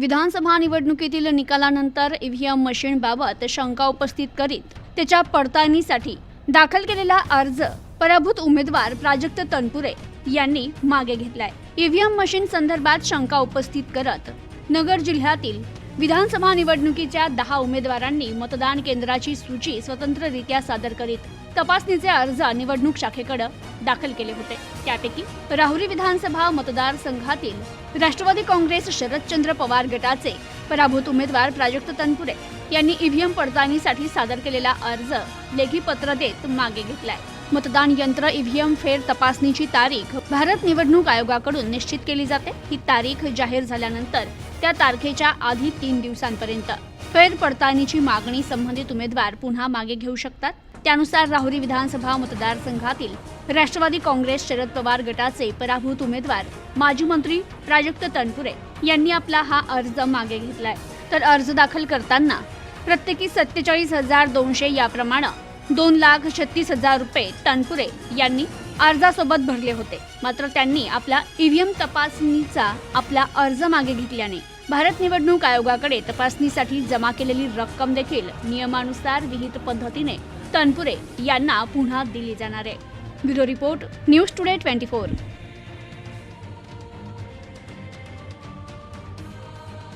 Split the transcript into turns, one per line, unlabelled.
विधानसभा निवडणुकीतील निकालानंतर ईव्हीएम मशीनबाबत शंका उपस्थित करीत त्याच्या पडताळणीसाठी दाखल केलेला अर्ज पराभूत उमेदवार प्राजक्त तनपुरे यांनी मागे घेतलाय. ईव्हीएम मशीन संदर्भात शंका उपस्थित करत नगर जिल्ह्यातील विधानसभा निवडणुकीच्या दहा उमेदवारांनी मतदान केंद्राची सूची स्वतंत्ररित्या सादर करीत तपासणीचे अर्ज निवडणूक शाखेकडे दाखल केले होते. त्यापैकी राहुरी विधानसभा मतदारसंघातील राष्ट्रवादी काँग्रेस शरदचंद्र पवार गटाचे पराभूत उमेदवार प्राजक्त तनपुरे यांनी ईव्हीएम पडताळणीसाठी सादर केलेला अर्ज लेखी पत्र देत मागे घेतलाय. मतदान यंत्र ईव्हीएम फेर तपासणीची तारीख भारत निवडणूक आयोगाकडून निश्चित केली जाते. ही तारीख जाहीर झाल्यानंतर त्या तारखेच्या आधी तीन दिवसांपर्यंत. फेर पडताळणीची मागणी संबंधित उमेदवार पुन्हा मागे घेऊ शकतात. त्यानुसार राहुरी विधानसभा मतदारसंघातील राष्ट्रवादी काँग्रेस शरद पवार गटाचे पराभूत उमेदवार माजी मंत्री प्राजक्त तनपुरे यांनी आपला हा अर्ज मागे घेतलाय. तर अर्ज दाखल करताना प्रत्येकी सत्तेचाळीस हजार दोनशे याप्रमाणे दोन लाख छत्तीस हजार रुपये तनपुरे यांनी अर्जासोबत भरले होते. मात्र त्यांनी आपला ईव्हीएम तपासणीचा आपला अर्ज मागे घेतल्याने भारत निवडणूक आयोगाकडे तपासणीसाठी जमा केलेली रक्कम देखील नियमानुसार विहित पद्धतीने तनपुरे यांना पुन्हा दिली जाणार आहे. Bureau report news today twenty four.